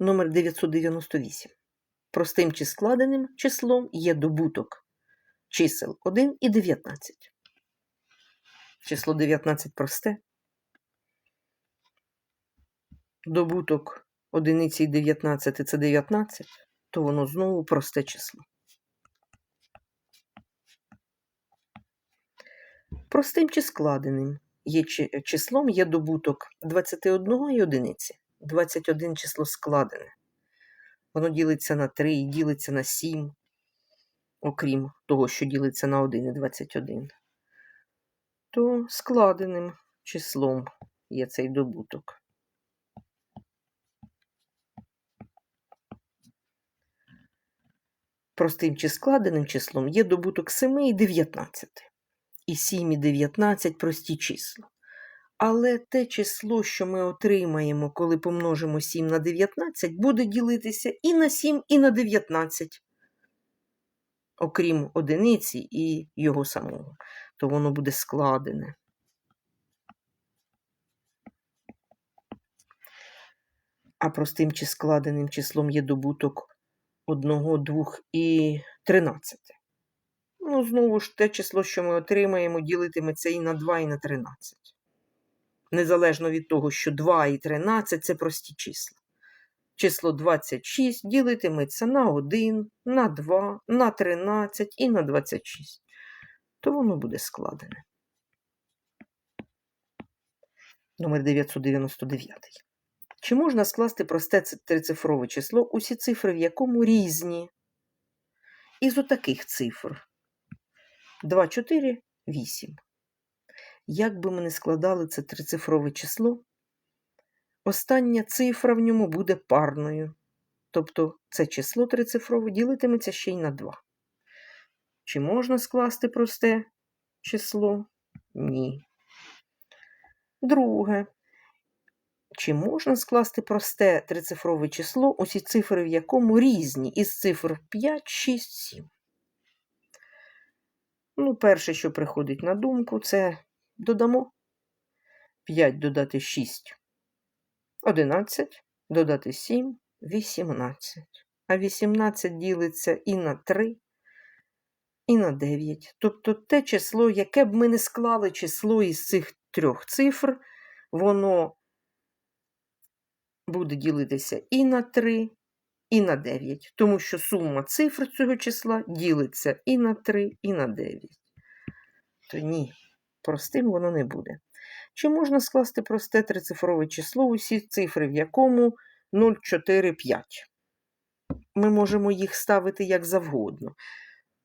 Номер 998. Простим чи складеним числом є добуток чисел 1 і 19. Число 19 просте. Добуток одиниці і 19 це 19, то воно знову просте число. Простим чи складеним є числом є добуток 21 і одиниці. 21 число складене. Воно ділиться на 3 і ділиться на 7, окрім того, що ділиться на 1 і 21. То складеним числом є цей добуток. Простим чи складеним числом є добуток 7 і 19. І 7 і 19 прості числа. Але те число, що ми отримаємо, коли помножимо 7 на 19, буде ділитися і на 7, і на 19, окрім одиниці і його самого. То воно буде складене. А простим чи складеним числом є добуток 1, 2 і 13. Ну, знову ж те число, що ми отримаємо, ділитиметься і на 2, і на 13. Незалежно від того, що 2 і 13 це прості числа. Число 26 ділитиметься на 1, на 2, на 13 і на 26. То воно буде складене. Номер 999. Чи можна скласти просте трицифрове число, усі цифри в якому різні? Із отаких цифр. 2, 4, 8. Як би ми не складали це трицифрове число, остання цифра в ньому буде парною. Тобто це число трицифрове ділитиметься ще й на 2. Чи можна скласти просте число? Ні. Друге. Чи можна скласти просте трицифрове число, усі цифри в якому різні, із цифр 5, 6, 7? Ну, перше, що приходить на думку, це додамо 5 додати 6 11, додати 7 18. А 18 ділиться і на 3, і на 9. Тобто те число, яке б ми не склали число із цих трьох цифр, воно буде ділитися і на 3, і на 9. Тому що сума цифр цього числа ділиться і на 3, і на 9. То ні, простим воно не буде. Чи можна скласти просте трицифрове число, усі цифри, в якому 0, 4, 5? Ми можемо їх ставити як завгодно.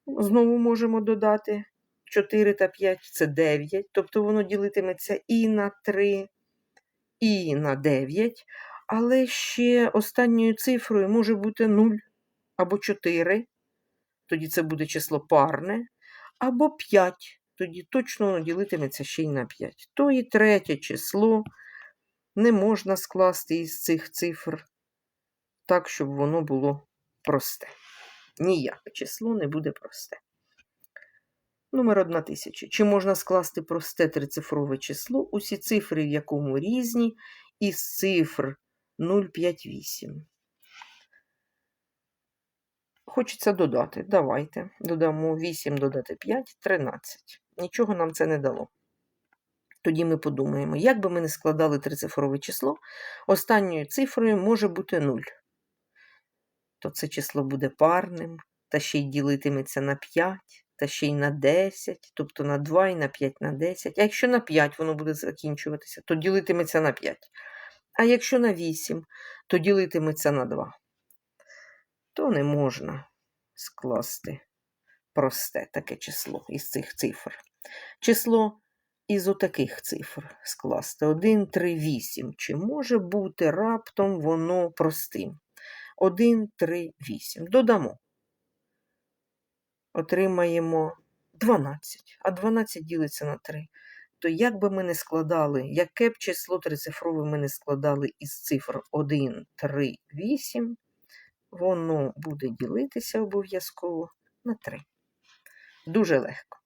Знову можемо додати 4 та 5 це 9, тобто воно ділитиметься і на 3, і на 9, але ще останньою цифрою може бути 0 або 4, тоді це буде число парне, або 5, тоді точно ділитиметься ще й на 5. То і третє число не можна скласти із цих цифр так, щоб воно було просте. Ніяке число не буде просте. Номер 1000. Чи можна скласти просте трицифрове число, усі цифри, в якому різні, із цифр 058? Хочеться додати. Давайте. Додамо 8 додати 5, 13. Нічого нам це не дало. Тоді ми подумаємо, як би ми не складали трицифрове число, останньою цифрою може бути 0. То це число буде парним, та ще й ділитиметься на 5, та ще й на 10, тобто на 2 і на 5 на 10. А якщо на 5 воно буде закінчуватися, то ділитиметься на 5. А якщо на 8, то ділитиметься на 2. То не можна скласти просте таке число із цих цифр. Число із отаких цифр скласти 1, 3, 8. Чи може бути раптом воно простим? 1, 3, 8. Додамо. Отримаємо 12, а 12 ділиться на 3. То як би ми не складали, яке б число трицифрове ми не складали із цифр 1, 3, 8, воно буде ділитися обов'язково на 3. Дуже легко.